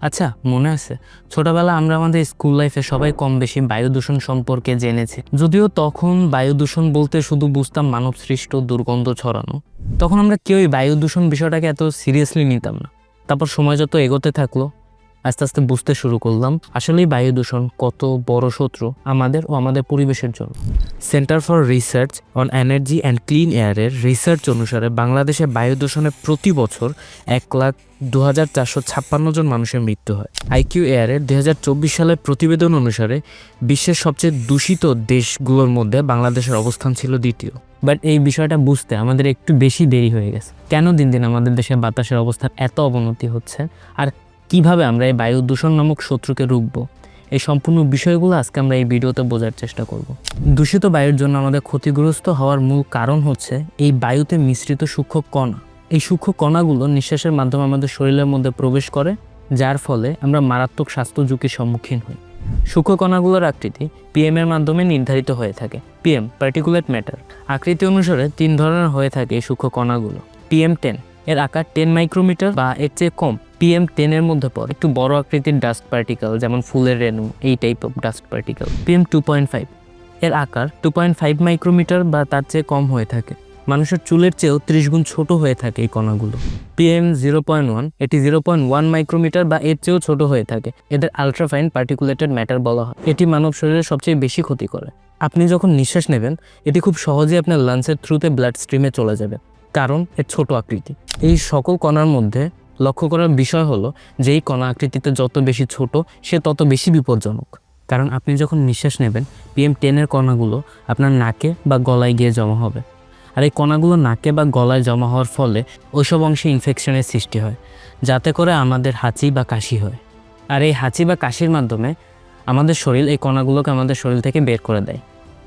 আচ্ছা মনে আছে। ছোটবেলা আমরা আমাদের স্কুল লাইফে সবাই কম বেশি বায়ু দূষণ সম্পর্কে জেনেছি। যদিও তখন বায়ু দূষণ বলতে শুধু বুঝতাম মানব সৃষ্ট দুর্গন্ধ ছড়ানো। তখন আমরা কেউই বায়ু দূষণ বিষয়টাকে এত সিরিয়াসলি নিতাম না। তারপর সময় যত এগোতে থাকল আস্তে আস্তে বুঝতে শুরু করলাম, আসলেই বায়ু দূষণ কত বড় শত্রু আমাদের ও আমাদের পরিবেশের জন্য। Centre for research on energy and clean এয়ারের research অনুসারে বাংলাদেশে বায়ু দূষণে প্রতি বছর এক লাখ দু হাজার চারশো ছাপ্পান্ন জন মানুষের মৃত্যু হয়। আইকিউ এয়ারের দুই হাজার চব্বিশ সালের প্রতিবেদন অনুসারে বিশ্বের সবচেয়ে দূষিত দেশগুলোর মধ্যে বাংলাদেশের অবস্থান ছিল দ্বিতীয়। বাট এই বিষয়টা বুঝতে আমাদের একটু বেশি দেরি হয়ে গেছে। কেন দিন দিন আমাদের দেশে বাতাসের অবস্থার এত অবনতি হচ্ছে? আর কীভাবে আমরা এই বায়ু দূষণ নামক শত্রুকে রুখব? এই সম্পূর্ণ বিষয়গুলো আজকে আমরা এই ভিডিওতে বোঝার চেষ্টা করব। দূষিত বায়ুর জন্য আমাদের ক্ষতিগ্রস্ত হওয়ার মূল কারণ হচ্ছে এই বায়ুতে মিশ্রিত সূক্ষ্ম কণা। এই সূক্ষ্ম কণাগুলো নিঃশ্বাসের মাধ্যমে আমাদের শরীরের মধ্যে প্রবেশ করে, যার ফলে আমরা মারাত্মক স্বাস্থ্য ঝুঁকির সম্মুখীন হই। সূক্ষ্ম কণাগুলোর আকৃতি পিএম এর মাধ্যমে নির্ধারিত হয়ে থাকে। পিএম পার্টিকুলেট ম্যাটার আকৃতি অনুসারে তিন ধরনের হয়ে থাকে এই সূক্ষ্ম কণাগুলো। পিএম টেন এর আকার টেন মাইক্রোমিটার বা এর চেয়ে কম। পিএম টেনের মধ্যে পড়ে, একটু বড় আকৃতির ডাস্ট পার্টিকেল যেমন ফুলের রেণু, এই type of dust particle PM two point five এর আকার টু পয়েন্ট ফাইভ মাইক্রোমিটার বা তার চেয়ে কম হয়ে থাকে। মানুষের চুলের চেয়েও ত্রিশ গুণ ছোট হয়ে থাকে এই কণাগুলো। পিএম জিরো পয়েন্ট ওয়ান এটি জিরো পয়েন্ট ওয়ান মাইক্রোমিটার বা এর চেয়েও ছোট হয়ে থাকে। এদের আলট্রাফাইন পার্টিকুলেটেড ম্যাটার বলা হয়। এটি মানব শরীরে সবচেয়ে বেশি ক্ষতি করে। আপনি যখন নিঃশ্বাস নেবেন, এটি খুব সহজেই আপনার লাঞ্চের থ্রুতে ব্লাড স্ট্রিমে চলে যাবে। কারণ, এর ছোট আকৃতি। এই সকল কণার মধ্যে লক্ষ্য করার বিষয় হলো যে এই কণা আকৃতিতে যত বেশি ছোট, সে তত বেশি বিপজ্জনক। কারণ আপনি যখন নিঃশ্বাস নেবেন পিএম টেনের কণাগুলো আপনার নাকে বা গলায় গিয়ে জমা হবে। আর এই কণাগুলো নাকে বা গলায় জমা হওয়ার ফলে ওইসব অংশে ইনফেকশনের সৃষ্টি হয়, যাতে করে আমাদের হাঁচি বা কাশি হয়। আর এই হাঁচি বা কাশির মাধ্যমে আমাদের শরীর এই কণাগুলোকে আমাদের শরীর থেকে বের করে দেয়।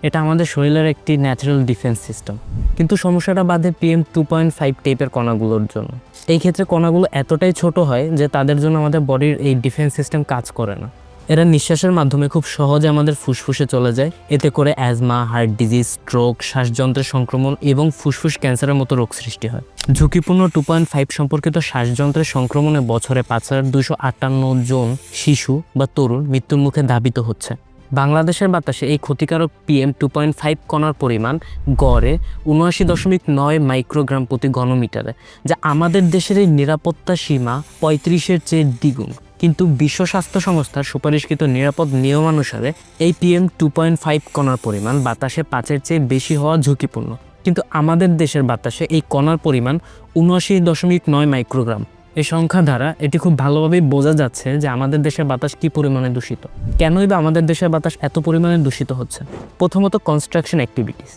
এটা আমাদের শরীরের একটি ন্যাচারাল ডিফেন্স সিস্টেম কিন্তু সমস্যাটা বাধে পিএম টু পয়েন্ট ফাইভ টাইপের কণাগুলোর জন্য। এই ক্ষেত্রে কণাগুলো এতটাই ছোট হয় যে তাদের জন্য আমাদের বডির এই ডিফেন্স সিস্টেম কাজ করে না। এরা নিঃশ্বাসের মাধ্যমে খুব সহজে আমাদের ফুসফুসে চলে যায়। এতে করে অ্যাজমা হার্ট ডিজিজ স্ট্রোক শ্বাসযন্ত্রের সংক্রমণ এবং ফুসফুস ক্যান্সারের মতো রোগ সৃষ্টি হয়। ঝুঁকিপূর্ণ টু পয়েন্ট ফাইভ সম্পর্কিত শ্বাসযন্ত্রের সংক্রমণে বছরে পাঁচ হাজার দুশো আটান্ন জন শিশু বা তরুণ মৃত্যুর মুখে ধাবিত হচ্ছে। বাংলাদেশের বাতাসে এই ক্ষতিকারক পিএম টু পয়েন্ট ফাইভ কণার পরিমাণ গড়ে উনআশি দশমিক নয় মাইক্রোগ্রাম প্রতি ঘনমিটারে, যা আমাদের দেশের এই নিরাপত্তা সীমা পঁয়ত্রিশের চেয়ে দ্বিগুণ। কিন্তু বিশ্ব স্বাস্থ্য সংস্থার সুপারিশকৃত নিরাপদ নিয়মানুসারে এই পিএম টু পয়েন্ট ফাইভ কণার পরিমাণ বাতাসে পাঁচের চেয়ে বেশি হওয়া ঝুঁকিপূর্ণ। কিন্তু আমাদের দেশের বাতাসে এই কণার পরিমাণ উনআশি দশমিক নয় মাইক্রোগ্রাম। এই সংখ্যা দ্বারা এটি খুব ভালোভাবেই বোঝা যাচ্ছে যে আমাদের দেশের বাতাস কি পরিমাণে দূষিত। কেনই বা আমাদের দেশের বাতাস এত পরিমাণে দূষিত হচ্ছে? প্রথমত কনস্ট্রাকশন অ্যাক্টিভিটিস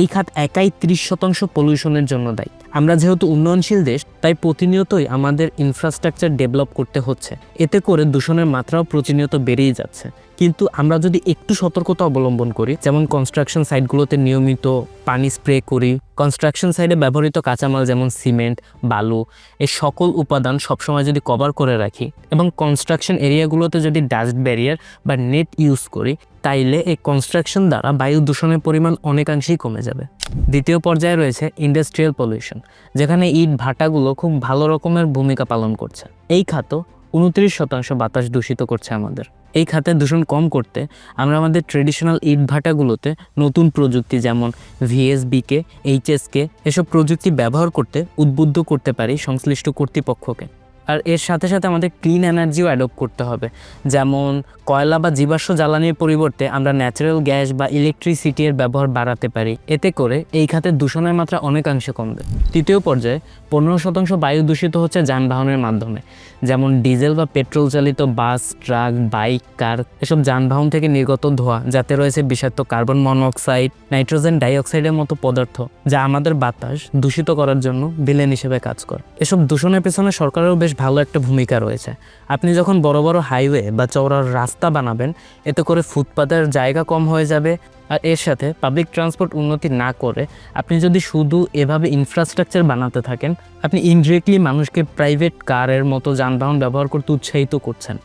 এই খাত একাই ত্রিশ শতাংশ পলিউশনের জন্য দায়ী। আমরা যেহেতু উন্নয়নশীল দেশ, তাই প্রতিনিয়তই আমাদের ইনফ্রাস্ট্রাকচার ডেভেলপ করতে হচ্ছে। এতে করে দূষণের মাত্রাও প্রতিনিয়ত বেড়েই যাচ্ছে। কিন্তু আমরা যদি একটু সতর্কতা অবলম্বন করি, যেমন কনস্ট্রাকশন সাইটগুলোতে নিয়মিত পানি স্প্রে করি কনস্ট্রাকশন সাইটে ব্যবহৃত কাঁচামাল যেমন সিমেন্ট বালু, এ সকল উপাদান সবসময় যদি কভার করে রাখি এবং কনস্ট্রাকশন এরিয়াগুলোতে যদি ডাস্ট ব্যারিয়ার বা নেট ইউজ করি তাইলে এই কনস্ট্রাকশন দ্বারা বায়ু দূষণের পরিমাণ অনেকাংশেই কমে যাবে। দ্বিতীয় পর্যায়ে রয়েছে ইন্ডাস্ট্রিয়াল পলিউশন যেখানে ইট, ভাটাগুলো খুব ভালো রকমের ভূমিকা পালন করছে। এই খাত উনত্রিশ শতাংশ বাতাস দূষিত করছে আমাদের। এই খাতে দূষণ কম করতে আমরা আমাদের ট্রেডিশনাল ইট, ভাটাগুলোতে নতুন প্রযুক্তি যেমন ভিএসবিকে এইচএসকে এসব প্রযুক্তি ব্যবহার করতে উদ্বুদ্ধ করতে পারি সংশ্লিষ্ট কর্তৃপক্ষকে। আর এর সাথে সাথে আমাদের ক্লিন এনার্জিও অ্যাডপ্ট করতে হবে। যেমন কয়লা বা জীবাশ্ম জ্বালানির পরিবর্তে আমরা ন্যাচারাল গ্যাস বা ইলেকট্রিসিটির ব্যবহার বাড়াতে পারি। এতে করে এই খাতে দূষণের মাত্রা অনেকাংশে কমবে। তৃতীয় পর্যায়ে পনেরো শতাংশ বায়ু দূষিত হচ্ছে যানবাহনের মাধ্যমে, যেমন ডিজেল বা পেট্রোল চালিত বাস, ট্রাক, বাইক, কার, এসব যানবাহন থেকে নির্গত ধোঁয়া, যাতে রয়েছে বিষাক্ত কার্বন মনোক্সাইড, নাইট্রোজেন ডাইঅক্সাইডের মতো পদার্থ, যা আমাদের বাতাস দূষিত করার জন্য বিলেন হিসেবে কাজ করে। এসব দূষণের পেছনে সরকারেরও বেশ ভালো একটা ভূমিকা রয়েছে। আপনি যখন বড় বড় হাইওয়ে বা চওড়ার রাস্তা বানাবেন, এতে করে ফুটপাতের জায়গা কম হয়ে যাবে আর এর সাথে পাবলিক ট্রান্সপোর্ট উন্নতি না করে আপনি যদি শুধু এভাবে ইনফ্রাস্ট্রাকচার বানাতে থাকেন, আপনি ইনডিরেক্টলি মানুষকে প্রাইভেট কারের মতো যানবাহন ব্যবহার করতে উৎসাহিত করছেন।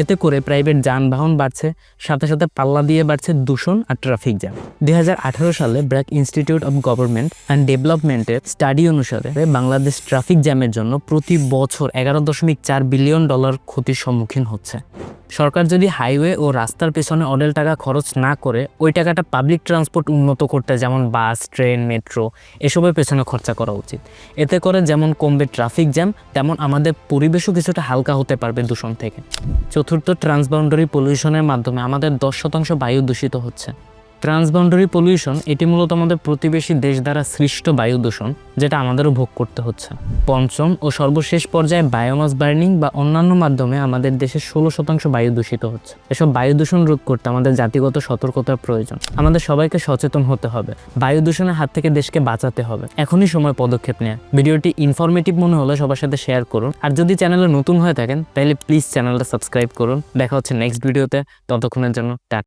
এতে করে প্রাইভেট যানবাহন বাড়ছে, সাথে সাথে পাল্লা দিয়ে বাড়ছে দূষণ আর ট্রাফিক জ্যাম। দুই হাজার আঠারো সালে BRAC institute of government and ডেভেলপমেন্টের স্টাডি অনুসারে বাংলাদেশ ট্রাফিক জ্যামের জন্য প্রতি বছর এগারো দশমিক চার বিলিয়ন ডলার ক্ষতির সম্মুখীন হচ্ছে। সরকার যদি হাইওয়ে ও রাস্তার পেছনে অডেল টাকা খরচ না করে, ওই টাকাটা পাবলিক ট্রান্সপোর্ট উন্নত করতে যেমন বাস, ট্রেন, মেট্রো, এসবের পেছনে খরচা করা উচিত। এতে করে যেমন কমবে ট্রাফিক জ্যাম, তেমন আমাদের পরিবেশও কিছুটা হালকা হতে পারবে দূষণ থেকে। চতুর্থ ট্রান্সবাউন্ডারি পলিউশনের মাধ্যমে আমাদের দশ শতাংশ বায়ু দূষিত হচ্ছে। ট্রান্সবাউন্ডারি পলিউশন এটি মূলত আমাদের প্রতিবেশী দেশ দ্বারা সৃষ্ট বায়ু দূষণ, যেটা আমাদেরও ভোগ করতে হচ্ছে। পঞ্চম ও সর্বশেষ পর্যায়ে বায়োমাস বার্নিং বা অন্যান্য মাধ্যমে আমাদের দেশের ষোলো শতাংশ বায়ু দূষিত হচ্ছে। এসব বায়ু দূষণ রোধ করতে আমাদের জাতিগত সতর্কতার প্রয়োজন। আমাদের সবাইকে সচেতন হতে হবে। বায়ু দূষণের হাত থেকে দেশকে বাঁচাতে হবে। এখনই সময় পদক্ষেপ নেওয়া ভিডিওটি ইনফরমেটিভ মনে হলে সবার সাথে শেয়ার করুন। আর যদি চ্যানেলে নতুন হয়ে থাকেন, তাহলে প্লিজ চ্যানেলটা সাবস্ক্রাইব করুন। দেখা হচ্ছে নেক্সট ভিডিওতে ততক্ষণের জন্য টাটা।